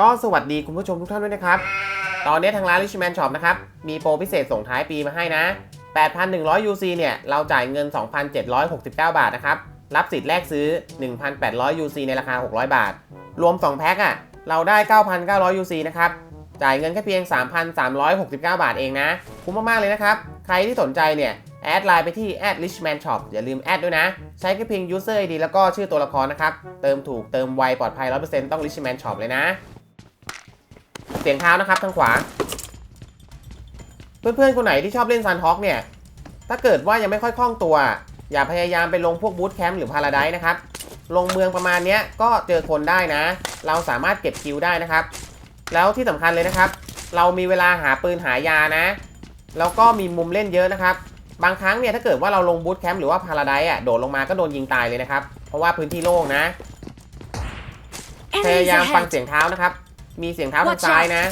ก็สวัสดีคุณผู้ชมทุกท่านด้วยนะครับ ตอนนี้ทางร้าน Richman Shop นะครับ มีโปรพิเศษส่งท้ายปีมาให้นะ 8,100 UC เนี่ย เราจ่ายเงิน 2,769 บาทนะครับ รับสิทธิ์แลกซื้อ 1,800 UC ในราคา 600 บาท รวม 2 แพ็คอะเราได้ 9,900 UC นะครับ จ่ายเงินแค่เพียง 3,369 บาทเองนะ คุ้มมากๆเลยนะครับ ใครที่สนใจเนี่ย แอดไลน์ไปที่ @richman shop อย่าลืมแอดด้วยนะ ใช้แค่เพียง user ID แล้วก็ชื่อตัวละครนะครับ เติมถูกเติมไวปลอดภัย 100%ต้อง richman shop เลยนะ สียงเท้านะครับทางขวา เพื่อนๆคนไหนที่ชอบเล่นซันฮอ k เนี่ย ถ้าเกิดว่ายังไม่ค่อยคล่องตัว อย่าพยายามไปลงพวกบูตแคมป์หรือพาราไดนะครับ ลงเมืองประมาณเนี้ยก็เจอคนได้นะ เราสามารถเก็บคิวได้นะครับ แล้วที่สำคัญเลยนะครับ เรามีเวลาหาปืนหายานะ แล้วก็มีมุมเล่นเยอะนะครับ บางครั้งเนี่ยถ้าเกิดว่าเราลงบูตแคมป์หรือว่าพาราไดอะโดดลงมาก็โดนยิงตายเลยนะครับ เพราะว่าพื้นที่โล่งนะ พยา Enemies ยามฟัง ahead! เสียงเท้านะครับ มีเสียงเท้าทาง Watch ซ้าย out นะ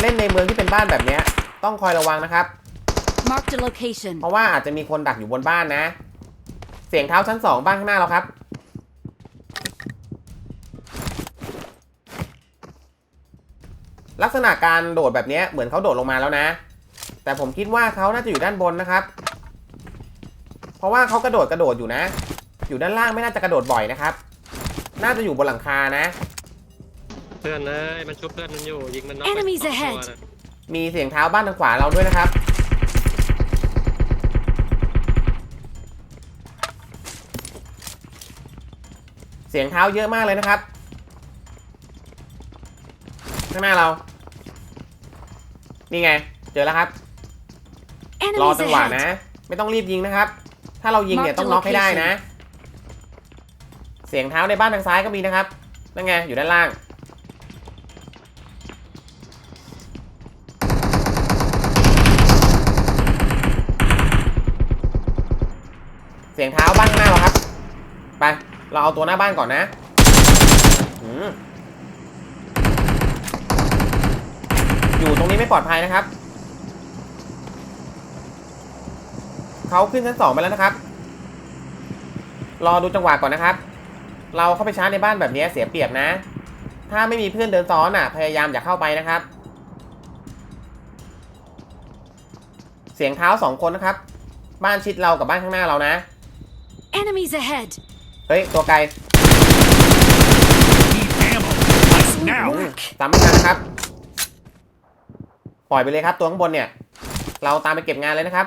เล่นในเมืองที่เป็นบ้านแบบเนี้ย ต้องคอยระวังนะครับ Marked a location. เพราะว่าอาจจะมีคนดักอยู่บนบ้านนะ เสียงเท้าชั้นสองบ้านข้างหน้าเราครับ ลักษณะการโดดแบบเนี้ยเหมือนเขาโดดลงมาแล้วนะ แต่ผมคิดว่าเขาน่าจะอยู่ด้านบนนะครับ เพราะว่าเขากระโดดกระโดดอยู่นะ อยู่ด้านล่างไม่น่าจะกระโดดบ่อยนะครับ น่าจะอยู่บนหลังคานะเพื่อนเอ้ยมันชุบเพื่อนมันอยู่ยิงมันน็อกไป Enemies สองตัว ahead น่ะมีเสียงเท้าบ้านทางขวาเราด้วยนะครับ เสียงเท้าเยอะมากเลยนะครับข้างหน้าเรา นี่ไง เจอแล้วครับ รอ Enemies จังหวะ ahead! นะ ไม่ต้องรีบยิงนะครับ ถ้าเรายิงเนี่ย Mark the ต้องน็อกให้ได้นะ location เสียงเท้าในบ้านทางซ้ายก็มีนะครับนั่นไงอยู่ด้านล่าง เสียงเท้าบ้านข้างหน้าเราครับ ไป เราเอาตัวหน้าบ้านก่อนนะอยู่ตรงนี้ไม่ปลอดภัยนะครับ เขาขึ้นชั้นสองไปแล้วนะครับ รอดูจังหวะก่อนนะครับ เราเข้าไปชาร์จในบ้านแบบนี้เสียเปรียบนะ ถ้าไม่มีเพื่อนเดินซ้อนอะ พยายามอย่าเข้าไปนะครับ เสียงเท้าสองคนนะครับ บ้านชิดเรากับบ้านข้างหน้าเรานะ Enemies ahead! เฮ้ย ตัวไกล Need ammo. Like now. อืมตามไม่ทันนะครับ ปล่อยไปเลยครับ ตัวข้างบนเนี่ย เราตามไปเก็บงานเลยนะครับ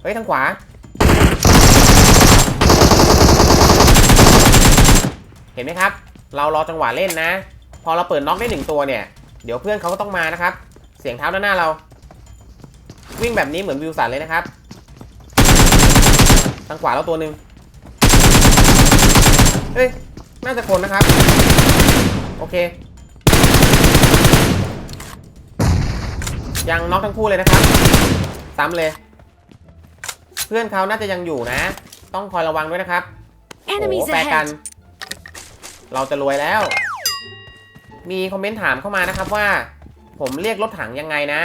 เฮ้ย ทางขวา เห็นไหมครับ เรารอจังหวะเล่นนะ พอเราเปิดน็อกได้หนึ่งตัวเนี่ย เดี๋ยวเพื่อนเขาก็ต้องมานะครับ เสียงเท้าด้านหน้าเรา วิ่งแบบนี้เหมือนวิวสันเลยนะครับ ทางขวาเราตัวหนึ่งเฮ้ย น่าจะคนนะครับ โอเค ยังน็อกทั้งคู่เลยนะครับ ซ้ำเลย เพื่อนเขาน่าจะยังอยู่นะ ต้องคอยระวังด้วยนะครับ โอ้ Enemies แปลกัน ahead! เราจะรวยแล้ว มีคอมเมนต์ถามเข้ามานะครับว่า ผมเรียกรถถังยังไงนะ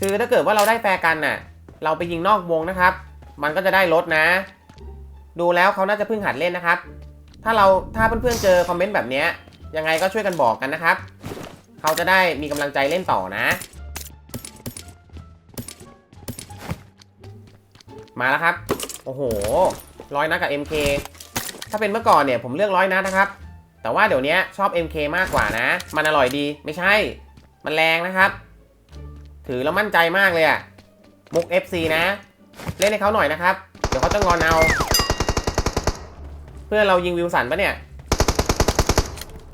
คือถ้าเกิดว่าเราได้แฟร์กันน่ะ เราไปยิงนอกวงนะครับ มันก็จะได้รถนะ ดูแล้วเขาน่าจะเพิ่งหัดเล่นนะครับ ถ้าเราถ้าเพื่อนๆเจอคอมเมนต์แบบนี้ยยังไงก็ช่วยกันบอกกันนะครับ เขาจะได้มีกำลังใจเล่นต่อนะ มาแล้วครับ โอ้โหร้อยนัดกับ MK ถ้าเป็นเมื่อก่อนเนี่ยผมเลือกร้อยนัดนะครับ แต่ว่าเดี๋ยวนี้ชอบ MK มากกว่านะ มันอร่อยดีไม่ใช่ มันแรงนะครับ ถือแล้วมั่นใจมากเลยอะมุก FC นะ เล่นให้เขาหน่อยนะครับ เดี๋ยวเขาจะงอนเอา เพื่อนเรายิงวิวสันปะเนี่ย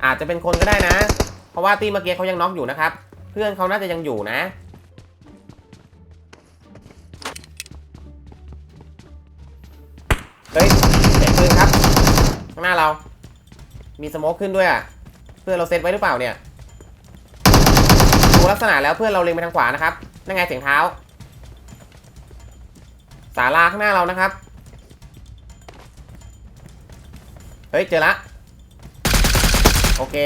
อาจจะเป็นคนก็ได้นะ เพราะว่าตีเมื่อกี้เขายังน็อกอยู่นะครับ เพื่อนเขาน่าจะยังอยู่นะเฮ้ยเสียงปืนครับ ข้างหน้าเรา มีสโมกขึ้นด้วยอะ เพื่อนเราเซตไว้หรือเปล่าเนี่ย ดูลักษณะแล้วเพื่อนเราเล็งไปทางขวานะครับ นั่นไงเสียงเท้าาลาข้างหน้าเรานะครับ เฮ้ย เจอละ โอเค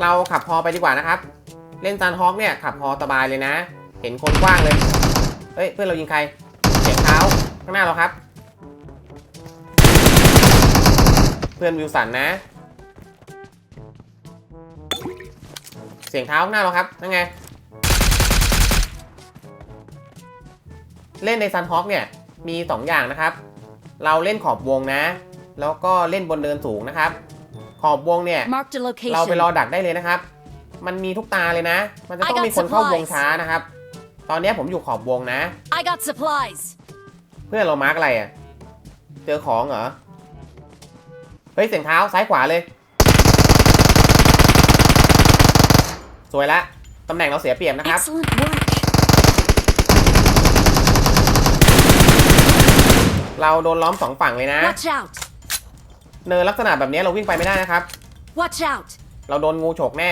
เราขับพอไปดีกว่านะครับ เล่นซันฮอคเนี่ย ขับพอสบายเลยนะ เห็นคนกว้างเลย เฮ้ย เพื่อนเรายิงใคร เสียงเท้าข้างหน้าเราครับ เพื่อนวิวสันนะ เสียงเท้าข้างหน้าเราครับ นั่นไง เล่นในซันฮอ k เนี่ยมี 2 อย่างนะครับ เราเล่นขอบวงนะ แล้วก็เล่นบนเดินสูงนะครับ ขอบวงเนี่ย Marked a เราไปรอ location. ดักได้เลยนะครับ มันมีทุกตาเลยนะ มันจะต้องมีคนเข้าวงช้านะครับ ตอนนี้ผมอยู่ขอบวงนะ I got supplies. เพื่อนเรามาร์กอะไรอะ่ะ เจอของเหรอ เฮ้ยเสียงเท้าซ้ายขวาเลย สวยละตำแหน่งเราเสียเปรียบนะครับ เราโดนล้อมสองฝั่งเลยนะ Watch out. เนินลักษณะแบบนี้เราวิ่งไปไม่ได้นะครับ Watch out. เราโดนงูฉกแน่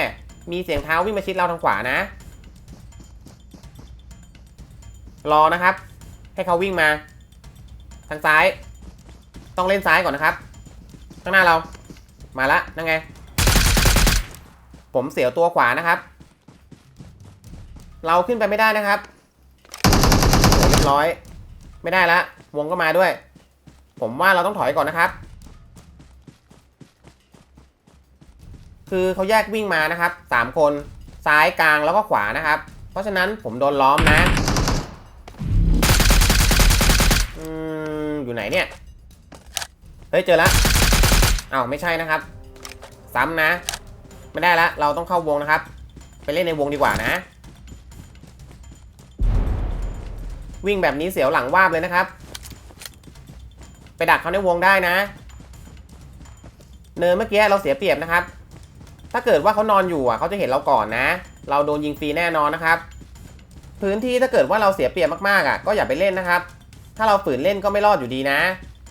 มีเสียงเท้าวิ่งมาชิดเราทางขวานะ รอนะครับ ให้เขาวิ่งมา ทางซ้าย ต้องเล่นซ้ายก่อนนะครับ ข้างหน้าเรา มาละ นั่งไง ผมเสียวตัวขวานะครับ เราขึ้นไปไม่ได้นะครับโอ้เรียบร้อย ไม่ได้ละ วงก็มาด้วย ผมว่าเราต้องถอยก่อนนะครับ คือเขาแยกวิ่งมานะครับสามคนซ้ายกลางแล้วก็ขวานะครับ เพราะฉะนั้นผมโดนล้อมนะอืมอยู่ไหนเนี่ย เฮ้ยเจอแล้วอ้าวไม่ใช่นะครับ ซ้ำนะ ไม่ได้ละเราต้องเข้าวงนะครับ ไปเล่นในวงดีกว่านะ วิ่งแบบนี้เสียวหลังวาบเลยนะครับ ไปดักเขาในวงได้นะ เนินเมื่อกี้เราเสียเปรียบนะครับ ถ้าเกิดว่าเขานอนอยู่อะเขาจะเห็นเราก่อนนะ เราโดนยิงฟรีแน่นอนนะครับ พื้นที่ถ้าเกิดว่าเราเสียเปรียบมากๆอะ ก็อย่าไปเล่นนะครับ ถ้าเราฝืนเล่นก็ไม่รอดอยู่ดีนะ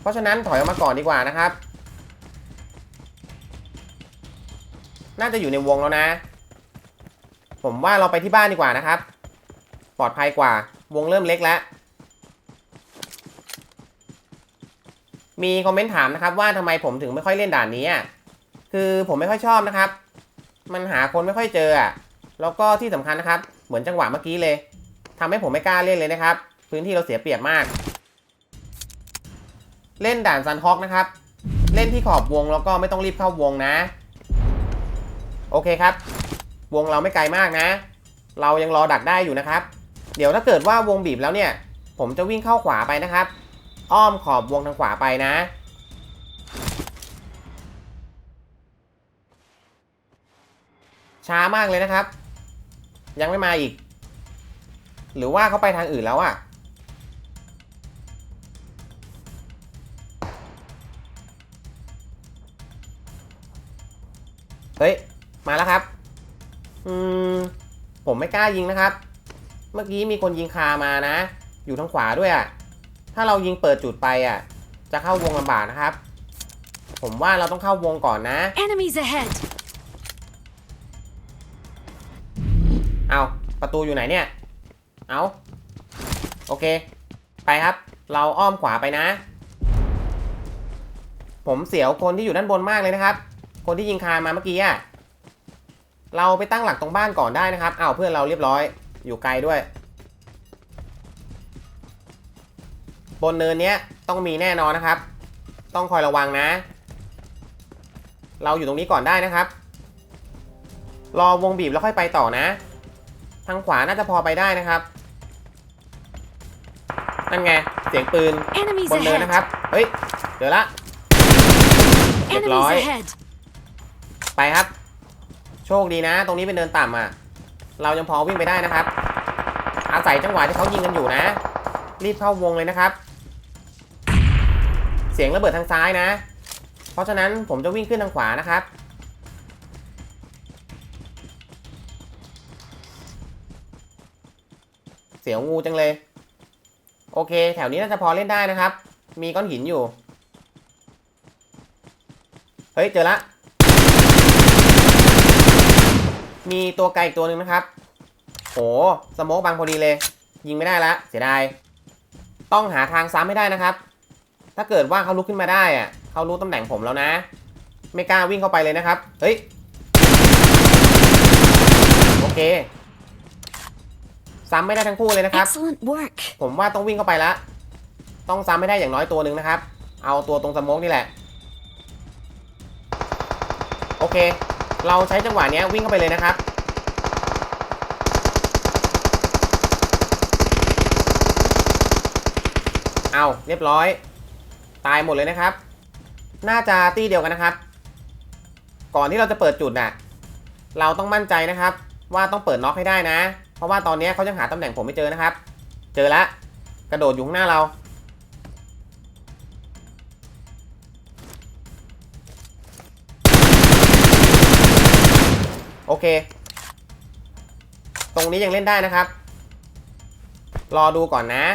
เพราะฉะนั้นถอยออกมาก่อนดีกว่านะครับ น่าจะอยู่ในวงแล้วนะ ผมว่าเราไปที่บ้านดีกว่านะครับ ปลอดภัยกว่า วงเริ่มเล็กแล้ว มีคอมเมนต์ถามนะครับว่าทำไมผมถึงไม่ค่อยเล่นด่านนี้คือผมไม่ค่อยชอบนะครับ มันหาคนไม่ค่อยเจออะแล้วก็ที่สำคัญนะครับ เหมือนจังหวะเมื่อกี้เลยทำให้ผมไม่กล้าเล่นเลยนะครับ พื้นที่เราเสียเปรียบมาก เล่นด่านซันฮอกนะครับ เล่นที่ขอบวงแล้วก็ไม่ต้องรีบเข้าวงนะ โอเคครับ วงเราไม่ไกลมากนะ เรายังรอดักได้อยู่นะครับ เดี๋ยวถ้าเกิดว่าวงบีบแล้วเนี่ย ผมจะวิ่งเข้าขวาไปนะครับ อ้อมขอบวงทางขวาไปนะ ช้ามากเลยนะครับ ยังไม่มาอีก หรือว่าเขาไปทางอื่นแล้วอะเฮ้ย มาแล้วครับ อืม ผมไม่กล้ายิงนะครับ เมื่อกี้มีคนยิงคามานะ อยู่ทางขวาด้วยอะ ถ้าเรายิงเปิดจุดไปอะจะเข้าวงลำบากนะครับ ผมว่าเราต้องเข้าวงก่อนนะ Enemies ahead. เอาประตูอยู่ไหนเนี่ย เอาโอเค ไปครับ เราอ้อมขวาไปนะ ผมเสียวคนที่อยู่ด้านบนมากเลยนะครับ คนที่ยิงคามาเมื่อกี้อะเราไปตั้งหลักตรงบ้านก่อนได้นะครับ เอาวเพื่อนเราเรียบร้อย อยู่ไกลด้วย นเนินเนี้ยต้องมีแน่นอนนะครับ ต้องคอยระวังนะ เราอยู่ตรงนี้ก่อนได้นะครับ รอวงบีบแล้วค่อยไปต่อนะ ทางขวาน่าจะพอไปได้นะครับ นั่นไง เสียงปืน Enemies บนเนิน ahead. นะครับ เฮ้ย เดี๋ยวละเรียบร้อย Enemies ahead. ไปครับ โชคดีนะ ตรงนี้เป็นเนินต่ำอะ เรายังพอวิ่งไปได้นะครับ อาศัยจังหวะที่เขายิงกันอยู่นะ รีบเข้าวงเลยนะครับ เสียงระเบิดทางซ้ายนะ เพราะฉะนั้นผมจะวิ่งขึ้นทางขวานะครับ เสียวงูจังเลย โอเค แถวนี้น่าจะพอเล่นได้นะครับ มีก้อนหินอยู่ เฮ้ย เจอละ มีตัวไกลอีกตัวหนึ่งนะครับ โห สโมกบังพอดีเลย ยิงไม่ได้ละ เสียดาย ต้องหาทางซ้ำให้ได้นะครับ ถ้าเกิดว่าเขาลุกขึ้นมาได้อะเขารู้ตำแหน่งผมแล้วนะ ไม่กล้าวิ่งเข้าไปเลยนะครับ เฮ้ย โอเค ซ้ำไม่ได้ทั้งคู่เลยนะครับ Excellent work. ผมว่าต้องวิ่งเข้าไปละ ต้องซ้ำให้ได้อย่างน้อยตัวหนึ่งนะครับ เอาตัวตรงสโมกนี่แหละอเค เราใช้จังหวะเนี้ยวิ่งเข้าไปเลยนะครับเอาเรียบร้อย ตายหมดเลยนะครับ น่าจะตีเดียวกันนะครับ ก่อนที่เราจะเปิดจุดน่ะ เราต้องมั่นใจนะครับ ว่าต้องเปิดน็อกให้ได้นะ เพราะว่าตอนนี้เขายังหาตำแหน่งผมไม่เจอนะครับ เจอแล้วกระโดดอยู่ข้างหน้าเรา โอเค ตรงนี้ยังเล่นได้นะครับ รอดูก่อนนะ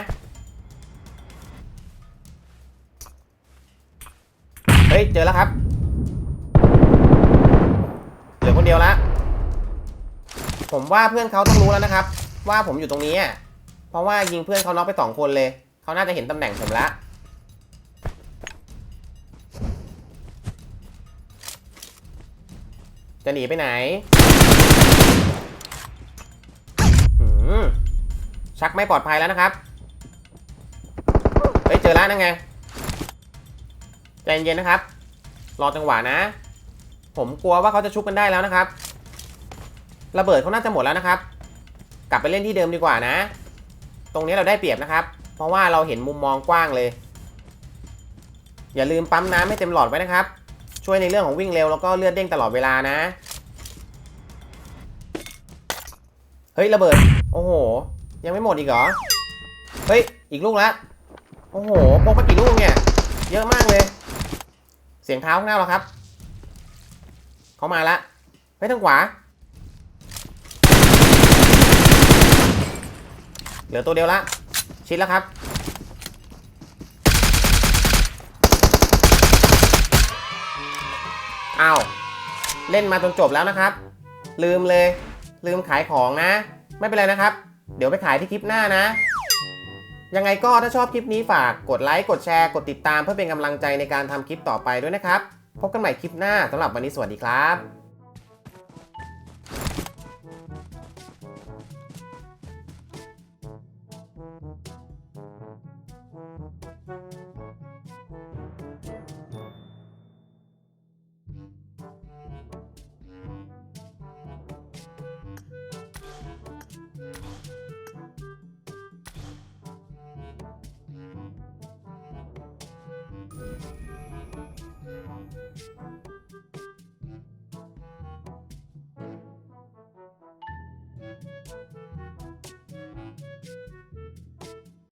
ฮ้ย เจอแล้วครับ เหลือคนเดียวละ ผมว่าเพื่อนเขาต้องรู้แล้วนะครับ ว่าผมอยู่ตรงนี้อะเพราะว่ายิงเพื่อนเขาน็อกไปสองคนเลย เขาน่าจะเห็นตำแหน่งผมละจะหนีไปไหนหชักไม่ปลอดภัยแล้วนะครับ เฮ้ย เจอแล้วนั่นไง ใจเย็นๆนะครับ รอจังหวะนะ ผมกลัวว่าเขาจะชุบกันได้แล้วนะครับ ระเบิดเขาน่าจะหมดแล้วนะครับ กลับไปเล่นที่เดิมดีกว่านะ ตรงนี้เราได้เปรียบนะครับ เพราะว่าเราเห็นมุมมองกว้างเลย อย่าลืมปั๊มน้ำให้เต็มหลอดไว้นะครับ ช่วยในเรื่องของวิ่งเร็วแล้วก็เลือดเด้งตลอดเวลานะ เฮ้ยระเบิด โอ้โห ยังไม่หมดอีกเหรอ เฮ้ยอีกลูกละ โอ้โหพกมากี่ลูกเนี่ย เยอะมากเลย สียงเท้าข้างหน้าเราครับ เขามาละไปทางขวา เหลือตัวเดียวละ ชิดแล้วครับ อ้าว เล่นมาจนจบแล้วนะครับ ลืมเลย ลืมขายของนะ ไม่เป็นไรนะครับ เดี๋ยวไปขายที่คลิปหน้านะ ยังไงก็ถ้าชอบคลิปนี้ฝากกดไลค์กดแชร์กดติดตามเพื่อเป็นกำลังใจในการทำคลิปต่อไปด้วยนะครับ พบกันใหม่คลิปหน้าสำหรับวันนี้สวัสดีครับ